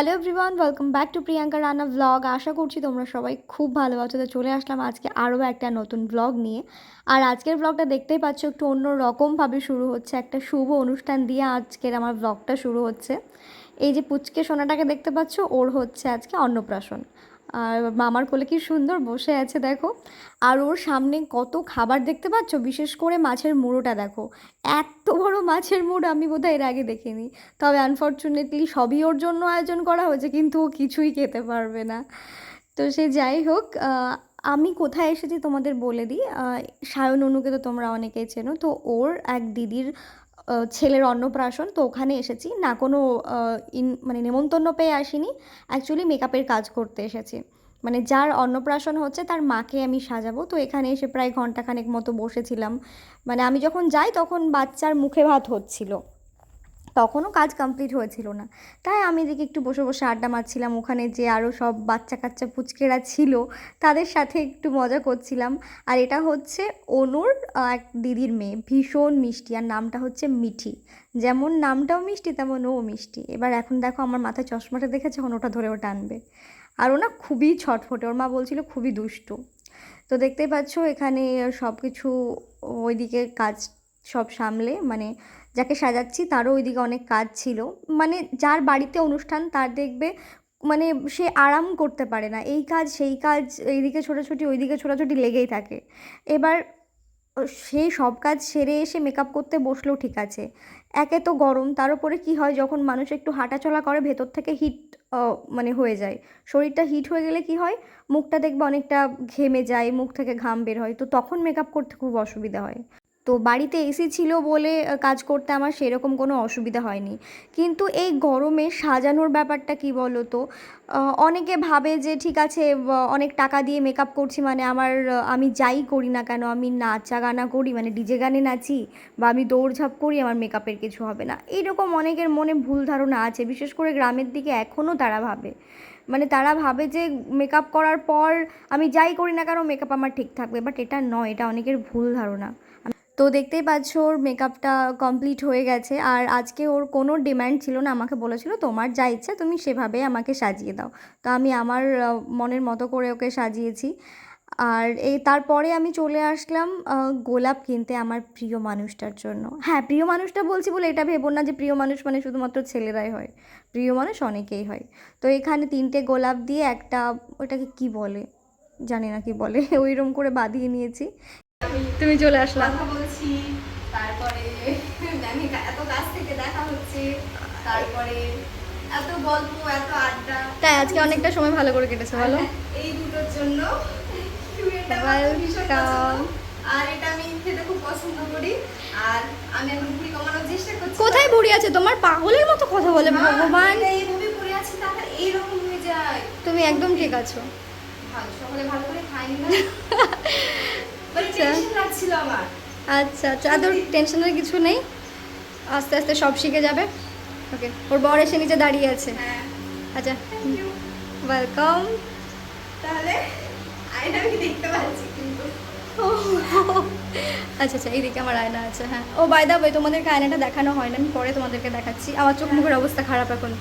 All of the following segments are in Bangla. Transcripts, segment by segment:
Hello everyone welcome back to Priyanka Rana blog আশা করছি তোমরা সবাই খুব ভালো আছো। তো চলে আসলাম আজকে আরও একটা নতুন ব্লগ নিয়ে। আর আজকের ব্লগটা দেখতেই পাচ্ছ, একটু অন্য রকমভাবে শুরু হচ্ছে। একটা শুভ অনুষ্ঠান দিয়ে আজকের আমার ব্লগটা শুরু হচ্ছে। এই যে পুচকে সোনাটাকে দেখতে পাচ্ছ, ওর হচ্ছে আজকে অন্নপ্রাশন। আর মামার কোলে কি সুন্দর বসে আছে, দেখো। আর ওর সামনে কত খাবার দেখতে পাচ্ছ? বিশেষ করে মাছের মুড়োটা, দেখো। এত বড় মাছের মুড়ো আমি বোধহয় এর আগে দেখিনি। তবে আনফর্চুনেটলি সবই ওর জন্য আয়োজন করা হয়েছে, কিন্তু ও কিছুই খেতে পারবে না। তো সে যাই হোক আমি কোথায় এসেছি তোমাদের বলে দিই। সায়ন অনুকে তো তোমরা অনেকেই চেনো। তো ওর এক দিদির ছেলের অন্নপ্রাশন, তো ওখানে এসেছি। না কোনো ইন মানে নেমন্তন্ন পেয়ে আসিনি। অ্যাকচুয়ালি মেকআপের কাজ করতে এসেছি। মানে যার অন্নপ্রাশন হচ্ছে তার মাকে আমি সাজাবো। তো এখানে এসে প্রায় ঘন্টাখানেক মতো বসেছিলাম। মানে আমি যখন যাই তখন বাচ্চার মুখে ভাত হচ্ছিল। তখনও কাজ কমপ্লিট হয়েছিল না। তাই আমি এদিকে একটু বসে বসে আড্ডা মারছিলাম। ওখানে যে আরও সব বাচ্চা কাচ্চা পুচকেরা ছিল, তাদের সাথে একটু মজা করছিলাম। আর এটা হচ্ছে অনুর এক দিদির মেয়ে। ভীষণ মিষ্টি। আর নামটা হচ্ছে মিঠি। যেমন নামটাও মিষ্টি, তেমন ও মিষ্টি। এবার এখন দেখো আমার মাথায় চশমাটা দেখেছে যখন ওটা ধরে ও টানবে। আর ও না খুবই ছটফটে। ওর মা বলছিল খুবই দুষ্টু। তো দেখতেই পাচ্ছ এখানে সব কিছু ওইদিকে কাজ সব সামলে। মানে যাকে সাজাচ্ছি তারও ওইদিকে অনেক কাজ ছিল। মানে যার বাড়িতে অনুষ্ঠান তার দেখবে মানে সে আরাম করতে পারে না। এই কাজ, সেই কাজ, এইদিকে ছোটাছুটি, ওইদিকে ছোটাছুটি লেগেই থাকে। এবার সেই সব কাজ সেরে এসে মেকআপ করতে বসলেও ঠিক আছে। একে তো গরম, তার উপরে কী হয় যখন মানুষ একটু হাঁটাচলা করে ভেতর থেকে হিট মানে হয়ে যায়। শরীরটা হিট হয়ে গেলে কি হয়? মুখটা দেখবে অনেকটা ঘেমে যায়, মুখ থেকে ঘাম বের হয়। তো তখন মেকআপ করতে খুব অসুবিধা হয়। তো বাড়িতে এসি ছিল বলে কাজ করতে আমার সেরকম কোনো অসুবিধা হয়নি। কিন্তু এই গরমে সাজানোর ব্যাপারটা কি বলো তো অনেকে ভাবে যে, ঠিক আছে অনেক টাকা দিয়ে মেকআপ করছি মানে আমার আমি যাই করি না কেন? আমি নাচা গানা করি মানে ডিজে গানে নাচি বা আমি দৌড়ঝাঁপ করি, আমার মেকআপের কিছু হবে না। এইরকম অনেকের মনে ভুল ধারণা আছে, বিশেষ করে গ্রামের দিকে এখনও তারা ভাবে। মানে তারা ভাবে যে মেকআপ করার পর আমি যাই করি না কেন মেকআপ আমার ঠিক থাকবে। বাট এটা নয়, এটা অনেকের ভুল ধারণা। তো দেখতেই পাচ্ছ ওর মেকআপটা কমপ্লিট হয়ে গেছে। আর আজকে ওর কোনো ডিম্যান্ড ছিল না, আমাকে বলেছিল, তোমার যা ইচ্ছা তুমি সেভাবে আমাকে সাজিয়ে দাও। তো আমি আমার মনের মতো করে ওকে সাজিয়েছি। আর এই তারপরে আমি চলে আসলাম গোলাপ কিনতে আমার প্রিয় মানুষটার জন্য। হ্যাঁ প্রিয় মানুষটা বলছি বলে এটা ভেবো না যে প্রিয় মানুষ মানে শুধুমাত্র ছেলেরাই হয়, প্রিয় মানুষ অনেকেই হয়। তো এখানে তিনটে গোলাপ দিয়ে একটা, ওটাকে কি বলে? জানি না কি বলে, ওইরকম করে বাঁধিয়ে নিয়েছি। তুমি চলে আসলা কথা বলছি তারপরে আমি এত কাছ থেকে দেখা হচ্ছে তারপরে এত গল্প এত আড্ডা। তাই আজকে অনেকটা সময় ভালো করে কেটেছে বলো। এই দুটোর জন্য। আর এটা আমি খেতে খুব পছন্দ করি। আর আমি এখন ভুড়ি কমানোর চেষ্টা করছি। কোথায় বুড়ি আছে? তোমার পাগলের মতো কথা বলে ভগবান। এইভাবে পড়ে আছি তারপর এইরকম হয়ে যায়। তুমি একদম ঠিক আছো। ভালো সকালে ভালো করে খাইনি না মানে আচ্ছা। টেনশন লাগছিল আমার। আচ্ছা আচ্ছা। এত টেনশনের কিছু নেই। আস্তে আস্তে সব শিখে যাবে। ওকে ওর বর এসে নিচে দাঁড়িয়ে আছে। হ্যাঁ। আচ্ছা ওয়েলকাম তাহলে আয়না আমি দেখতে পাচ্ছি কিন্তু। আচ্ছা আচ্ছা এইদিকে আমার আয়না আছে হ্যাঁ। ও বাই দা বই তোমাদেরকে আয়নাটা দেখানো হয় না আমি পরে তোমাদেরকে দেখাচ্ছি। আমার চোখ মুখের অবস্থা খারাপ এখন।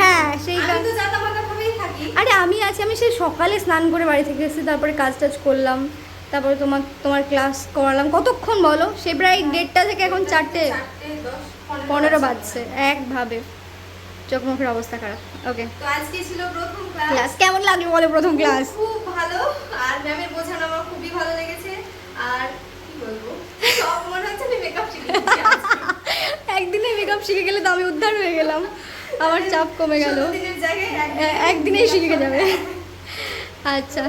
হ্যাঁ সেই আরে আমি আছি আমি সেই সকালে স্নান করে বাড়ি থেকে এসেছি তারপরে কাজ টাজ করলাম। তারপরে তোমার তোমার ক্লাস করালাম। কতক্ষণ বলো? সে প্রায় দেড়টা থেকে এখন চারটে। পনেরো বাজছে একভাবে। চোখ মুখের অবস্থা খারাপ। ওকে তো আজকে ছিল প্রথম ক্লাস কেমন লাগল বলো প্রথম ক্লাস খুব ভালো। আর ম্যামের বোঝানো আমার খুবই ভালো লেগেছে। আর কি বলব? সব মনে হচ্ছে আমি মেকআপ আজকে। একদিনে মেকআপ শিখে গেলে তো আমি উদ্ধার হয়ে গেলাম। আমার চাপ কমে গেল। একদিনেই শিখে যাবে। আচ্ছা।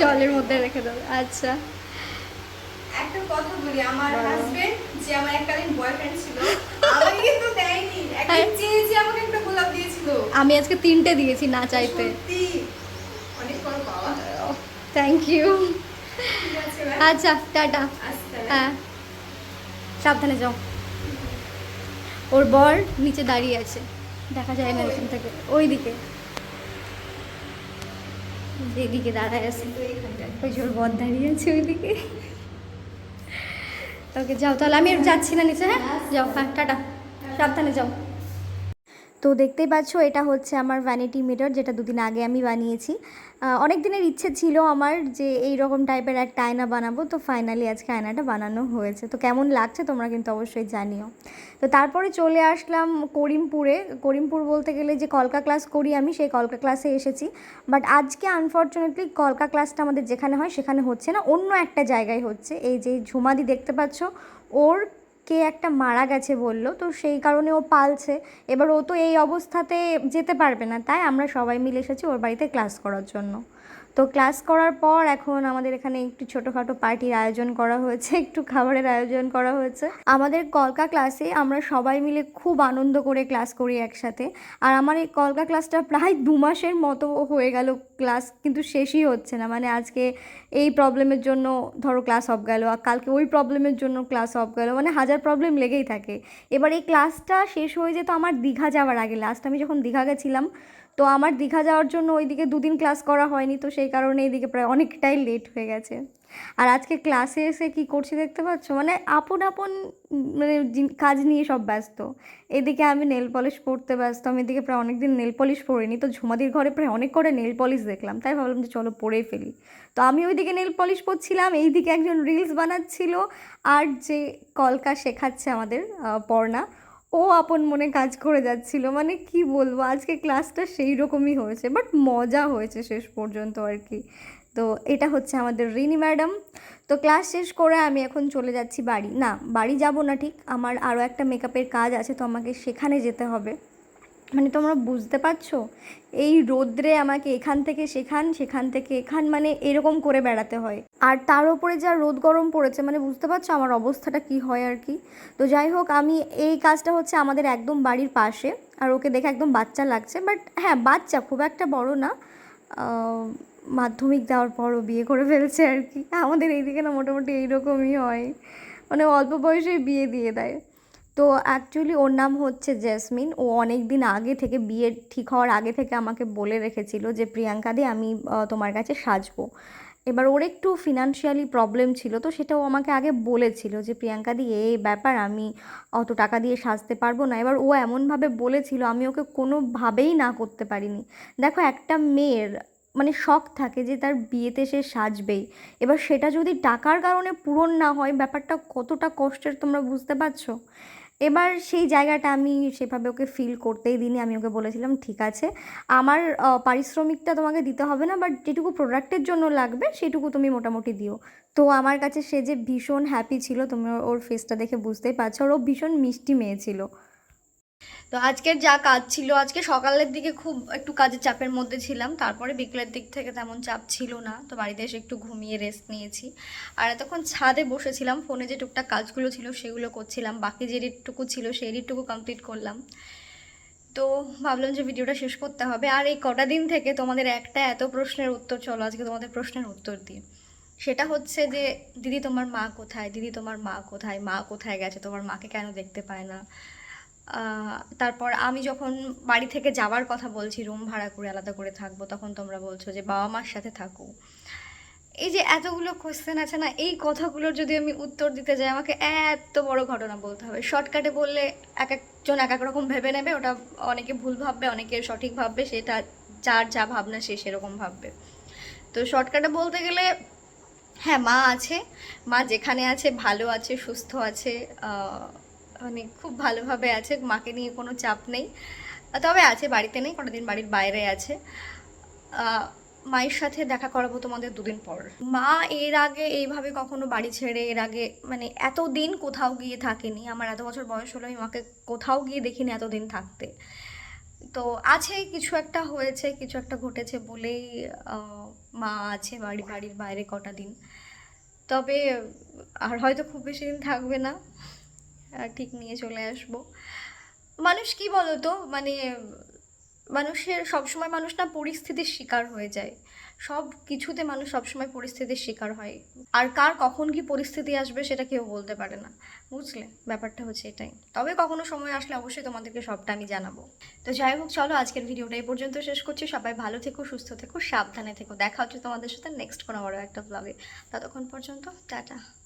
জলের মধ্যে রেখে দেবো আচ্ছা। একটা কথা বলি আমার হাজবেন্ড যে আমার এককালীন বয়ফ্রেন্ড ছিল আমাকে কিন্তু দেয়নি। একদিন হ্যাঁ। চেয়েছে আমাকে একটা গোলাপ দিয়েছিল। আমি আজকে তিনটে দিয়েছি না চাইতে। অনেক পর পাওয়া। থ্যাংক ইউ আচ্ছা টাটা। হ্যাঁ। সাবধানে যাও। ওর বর নিচে দাঁড়িয়ে আছে। দেখা যায় না এখান থেকে। ওই দিকে যেদিকে দাঁড়ায় আছে। ওই জোর বদ দাঁড়িয়ে আছে ওইদিকে। ওকে, যাও, তাহলে আমি যাচ্ছি না নিচে হ্যাঁ? যাও হ্যাঁ টাটা। সাবধানে যাও। তো দেখতেই পাচ্ছ, এটা হচ্ছে আমার ভ্যানিটি মিরর যেটা দুদিন আগে আমি বানিয়েছি। অনেক দিনের ইচ্ছে ছিল আমার যে এই রকম টাইপের একটা আয়না বানাবো, তো ফাইনালি আজকে আয়নাটা বানানো হয়েছে। তো কেমন লাগছে তোমরা কিন্তু অবশ্যই জানিও। তো তারপরে চলে আসলাম করিমপুরে। করিমপুর বলতে গেলে যে কলকা ক্লাস করি আমি, সেই কলকা ক্লাসে এসেছি। বাট আজকে আনফর্চুনেটলি কলকা ক্লাসটা আমাদের যেখানে হয়, সেখানে হচ্ছে না, অন্য একটা জায়গায় হচ্ছে। এই যে ঝুমাদি দেখতে পাচ্ছ, ওর কে একটা মারা গেছে বলল, তো সেই কারণে ও পালছে। এবার ও তো এই অবস্থাতে যেতে পারবে না, তাই আমরা সবাই মিলে এসেছি ওর বাড়িতে ক্লাস করার জন্য। তো ক্লাস করার পর এখন আমাদের এখানে একটু ছোটোখাটো পার্টির আয়োজন করা হয়েছে, একটু খাবারের আয়োজন করা হয়েছে। আমাদের কলকা ক্লাসে আমরা সবাই মিলে খুব আনন্দ করে ক্লাস করি একসাথে। আর আমার এই কলকা ক্লাসটা প্রায় দু মাসের মতো হয়ে গেল, ক্লাস কিন্তু শেষই হচ্ছে না। মানে আজকে এই প্রবলেমের জন্য ধরো ক্লাস অফ গেল, আর কালকে ওই প্রবলেমের জন্য ক্লাস অফ গেল মানে হাজার প্রবলেম লেগেই থাকে। এবার এই ক্লাসটা শেষ হয়ে যেত আমার দীঘা যাওয়ার আগে। লাস্ট আমি যখন দীঘা গেছিলাম তো আমার দীঘা যাওয়ার জন্য ওইদিকে দুদিন ক্লাস করা হয়নি, তো সেই কারণে এইদিকে প্রায় অনেকটাই লেট হয়ে গেছে। আর আজকে ক্লাসে এসে কি করছি দেখতে পাচ্ছ? মানে আপন আপন মানে কাজ নিয়ে সব ব্যস্ত। এদিকে আমি নেল পলিশ পরতে ব্যস্ত, আমি এদিকে প্রায় অনেক দিন নেল পলিশ পরিনি, তো ঝুমাদির ঘরে প্রায় অনেক করে নেল পলিশ দেখলাম, তাই ভাবলাম যে চলো পরেই ফেলি। তো আমি ওইদিকে নেল পলিশ পরছিলাম, এইদিকে একজন রিলস বানাচ্ছিল, আর যে কলকা শেখাচ্ছে আমাদের পর্ণা ও আপন মনে কাজ করে যাচ্ছিল। মানে কি বলব, আজকে ক্লাসটা সেই রকমই হয়েছে বাট মজা হয়েছে শেষ পর্যন্ত আর কি। তো এটা হচ্ছে আমাদের রিনি ম্যাডাম। তো ক্লাস শেষ করে আমি এখন চলে যাচ্ছি বাড়ি। না, বাড়ি যাব না ঠিক, আমার আরও একটা মেকআপের কাজ আছে, তো আমাকে সেখানে যেতে হবে। মানে তোমরা বুঝতে পারছ? এই রোদ্রে আমাকে এখান থেকে সেখান সেখান থেকে এখান মানে এরকম করে বেড়াতে হয়। আর তার উপরে যা রোদ গরম পড়েছে মানে বুঝতে পারছ আমার অবস্থাটা কি হয় আর কি? তো যাই হোক, আমি এই কাজটা হচ্ছে আমাদের একদম বাড়ির পাশে, আর ওকে দেখে একদম বাচ্চা লাগছে। বাট হ্যাঁ বাচ্চা খুব একটা বড় না। মাধ্যমিক দেওয়ার পরও বিয়ে করে ফেলছে আর কি। আমাদের এইদিকে না মোটামুটি এইরকমই হয়। মানে অল্প বয়সেই বিয়ে দিয়ে দেয়। তো অ্যাকচুয়ালি ওর নাম হচ্ছে জেসমিন ও অনেক দিন আগে থেকে বিয়ে ঠিক হওয়ার আগে থেকে আমাকে বলে রেখেছিল যে, প্রিয়াঙ্কা দি, আমি তোমার কাছে সাজবো। এবার ওর একটু ফিনান্সিয়ালি প্রবলেম ছিল, তো সেটাও আমাকে আগে বলেছিল যে, প্রিয়াঙ্কা দি, এই ব্যাপার আমি অত টাকা দিয়ে সাজতে পারব না। এবার ও এমনভাবে বলেছিল, আমি ওকে কোনোভাবেই না করতে পারিনি। দেখো, একটা মেয়ের মানে শখ থাকে যে, তার বিয়েতে সে সাজবেই। এবার সেটা যদি টাকার কারণে পূরণ না হয়, ব্যাপারটা কতটা কষ্টের তোমরা বুঝতে পারছ? এবার সেই জায়গাটা আমি সেভাবে ওকে ফিল করতেই দিনই আমি ওকে বলেছিলাম, ঠিক আছে, আমার পারিশ্রমিকটা তোমাকে দিতে হবে না বাট যেটুকু প্রোডাক্টের জন্য লাগবে, সেটুকু তুমি মোটামুটি দিও। তো আমার কাছে সে যে ভীষণ হ্যাপি ছিল, তুমি ওর- ফেসটা দেখে বুঝতেই পারছ, আর ও ভীষণ মিষ্টি মেয়ে ছিল। তো আজকের যা কাজ ছিল, আজকে সকালের দিকে খুব একটু কাজের চাপের মধ্যে ছিলাম, তারপরে বিকেলের দিক থেকে তেমন চাপ ছিল না, তো বাড়িতে এসে একটু ঘুমিয়ে রেস্ট নিয়েছি। আর এতক্ষণ ছাদে বসেছিলাম, ফোনে যে টুকটাক কাজগুলো ছিল সেগুলো করছিলাম, বাকি যে এডিটটুকু ছিল সেই এডিটটুকু কমপ্লিট করলাম। তো ভাবলাম যে ভিডিওটা শেষ করতে হবে, আর এই কটা দিন থেকে তোমাদের একটা এত প্রশ্নের উত্তর, চলো আজকে তোমাদের প্রশ্নের উত্তর দিই। সেটা হচ্ছে যে, দিদি তোমার মা কোথায়? দিদি তোমার মা কোথায়? মা কোথায় গেছে? তোমার মাকে কেন দেখতে পায় না? তারপর আমি যখন বাড়ি থেকে যাওয়ার কথা বলছি, রুম ভাড়া করে আলাদা করে থাকব, তখন তোমরা বলছো যে বাবা মার সাথে থাকো। এই যে এতগুলো কোশ্চেন আছে না, এই কথাগুলোর যদি আমি উত্তর দিতে যাই, আমাকে এত বড় ঘটনা বলতে হবে। শর্টকাটে বললে এক একজন এক এক রকম ভেবে নেবে, ওটা অনেকে ভুল ভাববে, অনেকে সঠিক ভাববে, সেটা যার যা ভাবনা সে সেরকম ভাববে। তো শর্টকাটে বলতে গেলে হ্যাঁ মা আছে, মা যেখানে আছে, ভালো আছে, সুস্থ আছে মানে খুব ভালোভাবে আছে, মাকে নিয়ে কোনো চাপ নেই। তবে আছে, বাড়িতে নেই, কটা দিন বাড়ির বাইরে আছে। মায়ের সাথে দেখা করাবো তোমাদের দুদিন পর। মা এর আগে এইভাবে কখনো বাড়ি ছেড়ে, এর আগে মানে এত দিন কোথাও গিয়ে থাকেনি। আমার এত বছর বয়স হলো, আমি মাকে কোথাও গিয়ে দেখিনি এতদিন থাকতে। তো আছে, কিছু একটা হয়েছে, কিছু একটা ঘটেছে বলেই মা আছে বাড়ি, বাড়ির বাইরে কটা দিন। তবে আর হয়তো খুব বেশি দিন থাকবে না। ঠিক নিয়ে চলে আসব। মানুষ কি বলতো? মানে মানুষের সবসময় মানুষ না পরিস্থিতির শিকার হয়ে যায়। সব কিছুতে মানুষ সবসময় পরিস্থিতির শিকার হয়। আর কার কখন কি পরিস্থিতি আসবে সেটা কেউ বলতে পারে না। বুঝলে? ব্যাপারটা হচ্ছে এটাই। তবে কখনো সময় আসলে অবশ্যই তোমাদেরকে সবটা আমি জানাব। তো যাই হোক, চলো আজকের ভিডিওটা এই পর্যন্ত শেষ করছি। সবাই ভালো থেকো, সুস্থ থেকো, সাবধানে থেকো। দেখা হচ্ছে তোমাদের সাথে নেক্সট কোনো বড় একটা ব্লগে ততক্ষণ পর্যন্ত, টাটা।